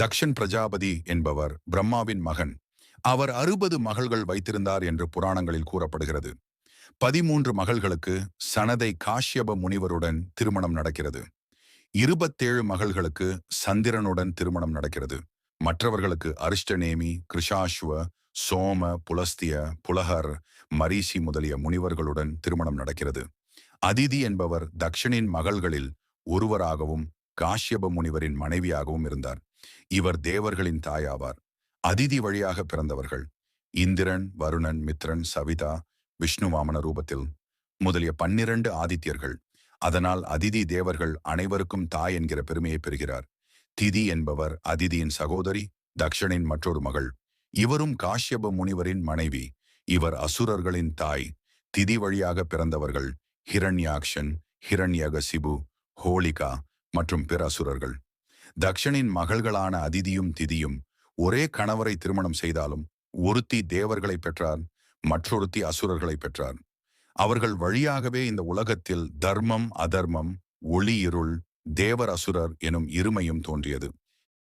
தக்ஷன் பிரஜாபதி என்பவர் பிரம்மாவின் மகன். அவர் அறுபது மகள்கள் வைத்திருந்தார் என்று புராணங்களில் கூறப்படுகிறது. பதிமூன்று மகள்களுக்கு சனதை காஷ்யப முனிவருடன் திருமணம் நடக்கிறது. இருபத்தேழு மகள்களுக்கு சந்திரனுடன் திருமணம் நடக்கிறது. மற்றவர்களுக்கு அரிஷ்டநேமி கிருஷாஸ்வ சோம புலஸ்திய புலகர் மரீசி முதலிய முனிவர்களுடன் திருமணம் நடக்கிறது. அதிதி என்பவர் தக்ஷனின் மகள்களில் ஒருவராகவும் காஷ்யப முனிவரின் மனைவியாகவும் இருந்தார். இவர் தேவர்களின் தாயாவார். அதிதி வழியாக பிறந்தவர்கள். இந்திரன் வருணன் மித்ரன் சவிதா விஷ்ணுவாமன ரூபத்தில். முதலிய பன்னிரண்டு ஆதித்யர்கள். அதனால் அதிதி தேவர்கள் அனைவருக்கும் தாய் என்கிற பெருமையை பெறுகிறார். திதி என்பவர் அதிதியின் சகோதரி தக்ஷனின் மற்றொரு மகள். இவரும் காஷ்யப முனிவரின் மனைவி. இவர் அசுரர்களின் தாய். திதி வழியாக பிறந்தவர்கள். ஹிரண்யாக்ஷன் ஹிரண்யகசிபு ஹோலிகா மற்றும் பிற அசுரர்கள். தக்ஷனின் மகள்களான அதிதியும் திதியும் ஒரே கணவரை திருமணம் செய்தாலும் ஒருத்தி தேவர்களை பெற்றார் மற்றொருத்தி அசுரர்களை பெற்றார் அவர்கள் வழியாகவே இந்த உலகத்தில் தர்மம் அதர்மம் ஒளி இருள் தேவர் அசுரர் எனும் இருமையும் தோன்றியது.